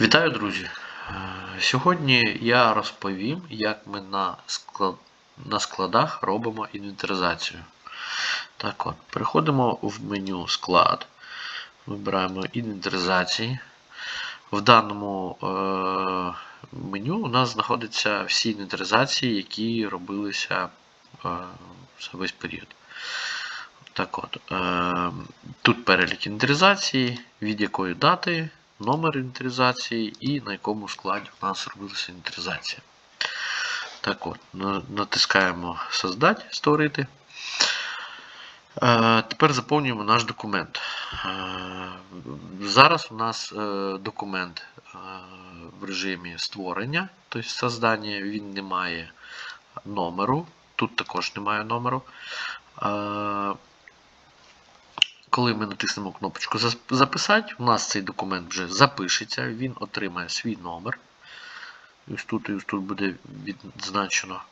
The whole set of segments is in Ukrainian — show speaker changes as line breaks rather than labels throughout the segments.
Вітаю, друзі! Е, Сьогодні я розповім, як ми на, склад... на складах робимо інвентаризацію. Так от, переходимо в меню склад, вибираємо інвентаризації. В даному е... меню у нас знаходяться всі інвентаризації, які робилися е... за весь період. Так от, е... Тут перелік інвентаризації, від якої дати номер інвентаризації і на якому складі у нас робилася інвентаризація. Так от, натискаємо Создать, створити. Е, Тепер заповнюємо наш документ. Е, Зараз у нас е, документ в режимі створення, тобто создання, він не має номеру. Тут також немає номеру. Коли ми натиснемо кнопочку Записати, у нас цей документ вже запишеться, він отримає свій номер. Ось тут і ось тут буде відзначено.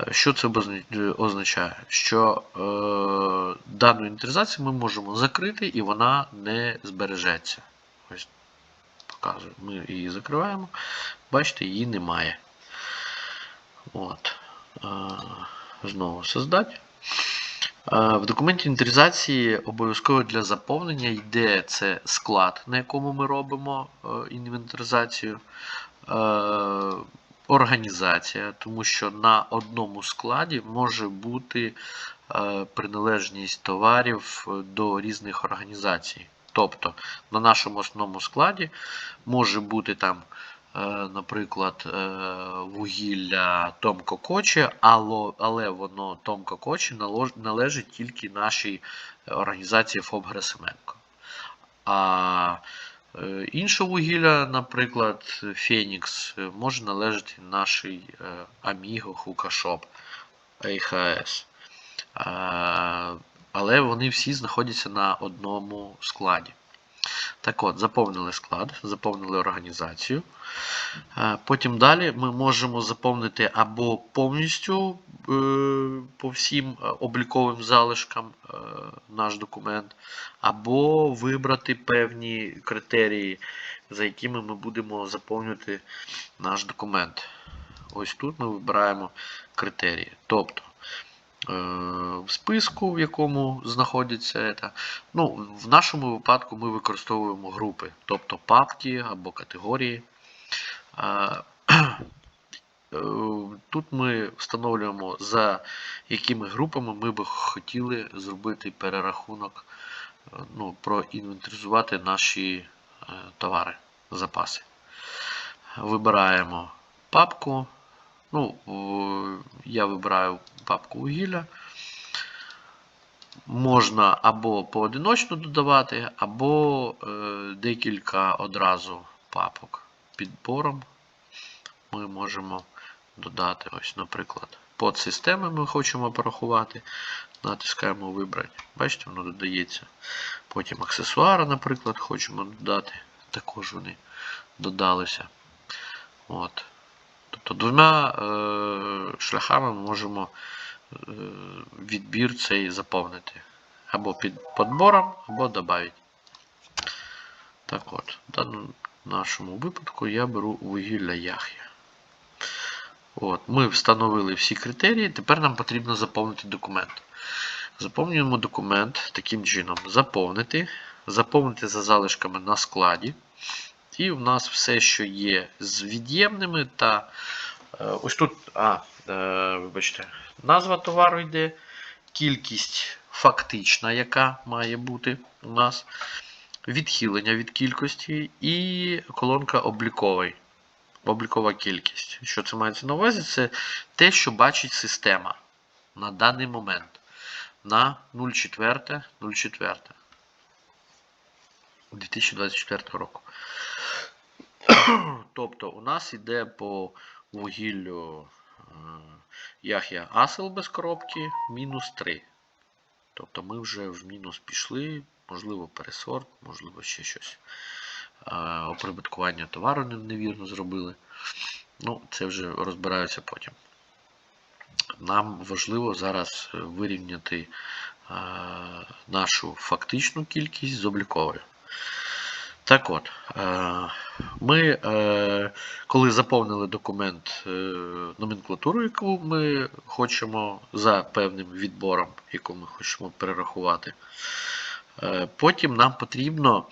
Е, Що це е, означає? Що е, дану інвентаризацію ми можемо закрити і вона не збережеться. Ось показую. Ми її закриваємо. Бачите, її немає. От. Е, знову создать. Е, В документі інвентаризації обов'язково для заповнення йде це склад, на якому ми робимо е, інвентаризацію, е, організація, тому що на одному складі може бути приналежність товарів до різних організацій. Тобто на нашому основному складі може бути там наприклад, е, вугілля Томко Кочі, але воно Томко Кочі належить тільки нашій організації ФОП Герасименко. А е, інше вугілля, наприклад, Фенікс, е, може належати нашій е, Аміго, Хукашоп, АХС. Е, Але вони всі знаходяться на одному складі. Так от, заповнили склад, заповнили організацію. Е, Потім далі ми можемо заповнити або повністю е, по всім е, обліковим залишкам наш документ, або вибрати певні критерії, за якими ми будемо заповнювати наш документ. Ось тут ми вибираємо критерії. Тобто в списку, в якому знаходиться це. Ну, в нашому випадку ми використовуємо групи, тобто папки або категорії. Е, е, Тут ми встановлюємо, за якими групами ми би хотіли зробити перерахунок, е, ну, проінвентаризувати наші е, товари, запаси. Вибираємо папку. Ну, я вибираю папку вугілля. Можна або поодиночно додавати, або е, декілька одразу папок. Підбором ми можемо додати, ось, наприклад, подсистеми ми хочемо порахувати. Натискаємо вибрати. Бачите, воно додається. Потім аксесуари, наприклад, хочемо додати. Також вони додалися. От. Тобто двома е, шляхами ми можемо е, відбір цей заповнити. Або під подбором, або додати. Так от, в даному нашому випадку я беру вугілля Яхія. От, ми встановили всі критерії, тепер нам потрібно заповнити документ. Заповнюємо документ таким чином: заповнити, заповнити за залишками на складі. І в нас все, що є з від'ємними, та е, ось тут, а, е, вибачте, назва товару йде, кількість фактична, яка має бути у нас, відхилення від кількості і колонка обліковий. Облікова кількість. Що це мається на увазі? Це те, що бачить система на даний момент. На 04 04 2024 року. Тобто у нас йде по вугіллю е, Яхія Асел без коробки мінус 3. Тобто ми вже в мінус пішли, можливо, пересорт, можливо, ще щось. Е, Оприбуткування товару не- невірно зробили. Ну, це вже розбираються потім. Нам важливо зараз е, вирівняти нашу фактичну кількість з обліковою. Так от, е, ми, е, коли заповнили документ е, номенклатуру, яку ми хочемо за певним відбором, яку ми хочемо перерахувати, потім нам потрібно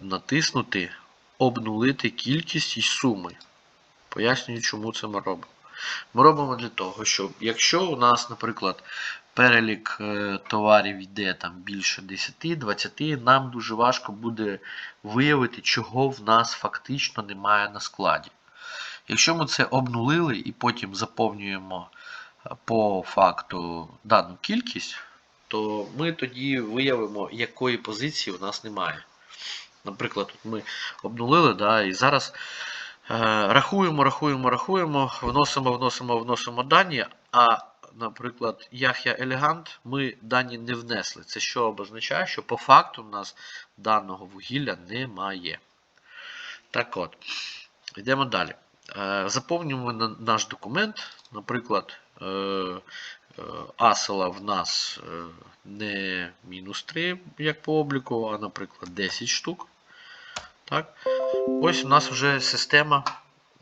натиснути обнулити кількість і суми. Пояснюю, чому це ми робимо. Ми робимо для того, щоб якщо у нас, наприклад, перелік е, товарів йде там більше 10-20, нам дуже важко буде виявити, чого в нас фактично немає на складі. Якщо ми це обнулили і потім заповнюємо е, по факту дану кількість, то ми тоді виявимо, якої позиції у нас немає. Наприклад, ми обнулили, да, і зараз рахуємо, рахуємо, рахуємо, вносимо, вносимо, вносимо дані, а, наприклад, Яхя Елегант ми дані не внесли. Це що обозначає, що по факту в нас даного вугілля немає. Так от, йдемо далі. Е, заповнюємо наш документ. Наприклад, е, е, асела в нас е, не мінус 3, як по обліку, а, наприклад, 10 штук. Так? Ось у нас вже система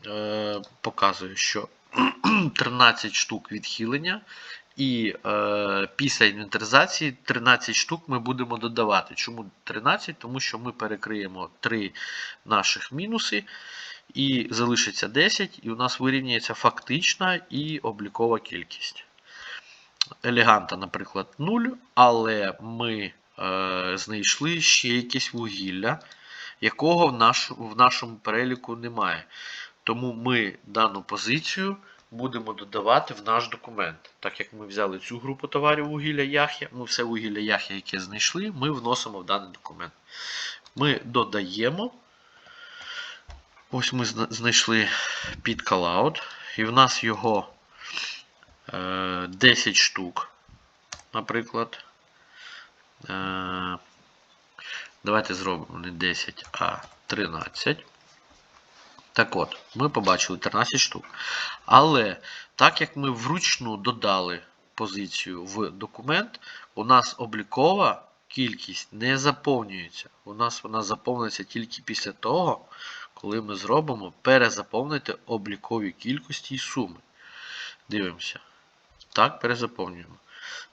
е, показує, що 13 штук відхилення, і е, після інвентаризації 13 штук ми будемо додавати. Чому 13? Тому що ми перекриємо 3 наших мінуси, і залишиться 10, і у нас вирівняється фактична і облікова кількість. Елеганта, наприклад, 0, але ми е, знайшли ще якесь вугілля, якого в, наш, в нашому переліку немає. Тому ми дану позицію будемо додавати в наш документ. Так як ми взяли цю групу товарів вугілля Яхя, ми все вугілля Яхя, яке знайшли, ми вносимо в даний документ. Ми додаємо. Ось ми знайшли під Cloud, і в нас його е, 10 штук, наприклад. Давайте зробимо не 10, а 13. Так от, ми побачили 13 штук. Але так як ми вручну додали позицію в документ, у нас облікова кількість не заповнюється. У нас вона заповниться тільки після того, коли ми зробимо перезаповнити облікові кількості і суми. Дивимося. Так, перезаповнюємо.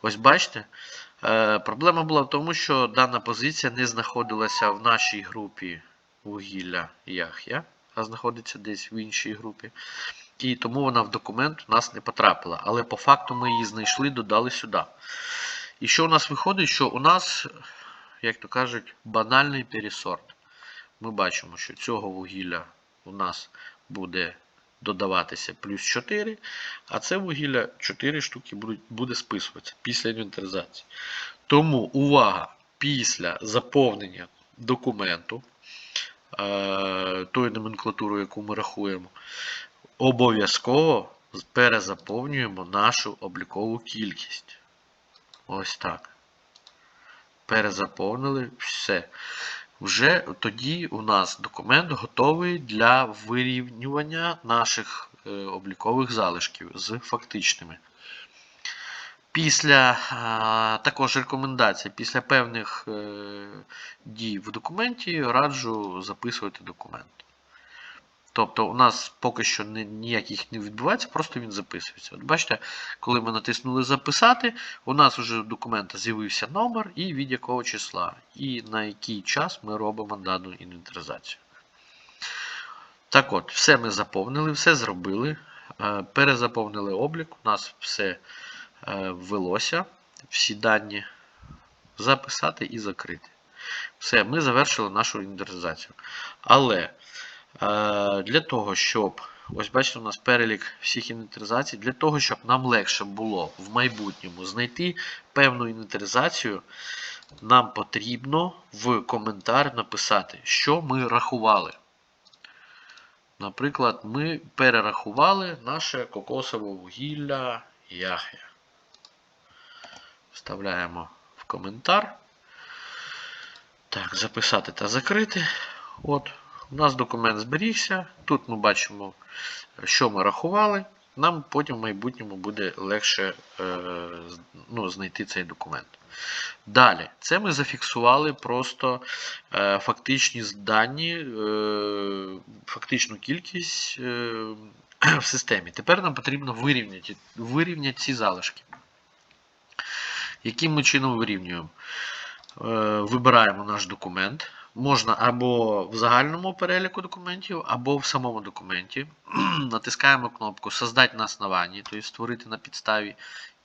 Ось бачите, проблема була в тому, що дана позиція не знаходилася в нашій групі вугілля Яхя, а знаходиться десь в іншій групі. І тому вона в документ у нас не потрапила. Але по факту ми її знайшли, додали сюди. І що у нас виходить, що у нас, як то кажуть, банальний пересорт. Ми бачимо, що цього вугілля у нас буде додаватися плюс 4, а це вугілля 4 штуки буде списуватися після інвентаризації. Тому увага! Після заповнення документу, е, тої номенклатури, яку ми рахуємо, обов'язково перезаповнюємо нашу облікову кількість. Ось так. Перезаповнили все. Вже тоді у нас документ готовий для вирівнювання наших е, облікових залишків з фактичними. Після також рекомендація, після певних е, дій в документі раджу записувати документ. Тобто у нас поки що ніяких не відбувається, просто він записується. От бачите, коли ми натиснули записати, у нас вже у документа з'явився номер і від якого числа, і на який час ми робимо дану інвентаризацію. Так от, все ми заповнили, все зробили. е, Перезаповнили облік, у нас все е, ввелося, всі дані записати і закрити. Все, ми завершили нашу інвентаризацію. Але для того, щоб, ось бачите, у нас перелік всіх інвентаризацій, для того, щоб нам легше було в майбутньому знайти певну інвентаризацію, нам потрібно в коментар написати, що ми рахували. Наприклад, ми перерахували наше кокосове вугілля Яхе. Вставляємо в коментар. Так, записати та закрити. От, у нас документ зберігся. Тут ми бачимо, що ми рахували. нам потім в майбутньому буде легше е, ну, знайти цей документ. Далі, це ми зафіксували просто е, фактичні дані, е, фактичну кількість в системі. Тепер нам потрібно вирівняти, вирівняти ці залишки. Яким ми чином вирівнюємо? Вибираємо наш документ. Можна або в загальному переліку документів, або в самому документі. Натискаємо кнопку Создать на основанні, тобто створити на підставі.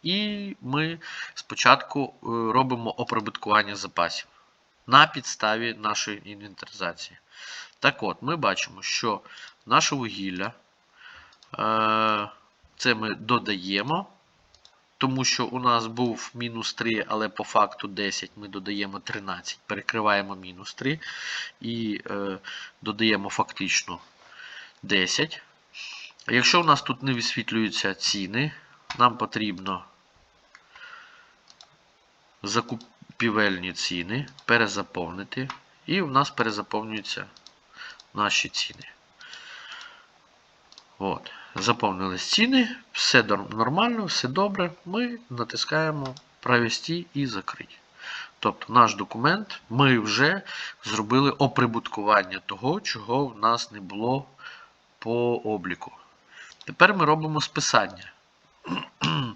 І ми спочатку е, робимо оприбуткування запасів на підставі нашої інвентаризації. Так от, ми бачимо, що наше вугілля е, це ми додаємо, тому що у нас був мінус 3, але по факту 10 ми додаємо 13, перекриваємо мінус 3 і е, додаємо фактично 10. Якщо у нас тут не висвітлюються ціни, нам потрібно закупівельні ціни перезаповнити, і в нас перезаповнюються наші ціни. От. Заповнились ціни, все нормально, все добре. Ми натискаємо Провести і закрити. Тобто наш документ ми вже зробили оприбуткування того, чого в нас не було по обліку. Тепер ми робимо списання.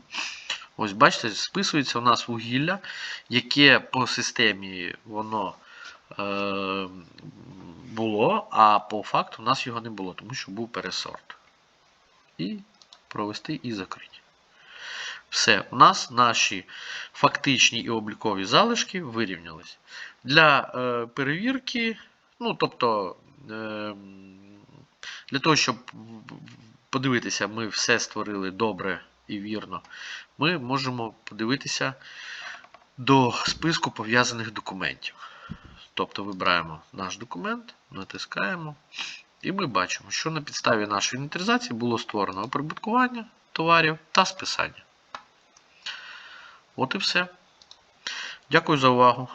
Ось бачите, списується у нас вугілля, яке по системі воно е, було, а по факту у нас його не було, тому що був пересорт. І провести і закрити. Все, у нас наші фактичні і облікові залишки вирівнялись. Для е, перевірки, ну, тобто, е, для того, щоб подивитися, ми все створили добре і вірно, ми можемо подивитися до списку пов'язаних документів. Тобто вибираємо наш документ, натискаємо, і ми бачимо, що на підставі нашої інвентаризації було створено оприбуткування товарів та списання. От і все. Дякую за увагу.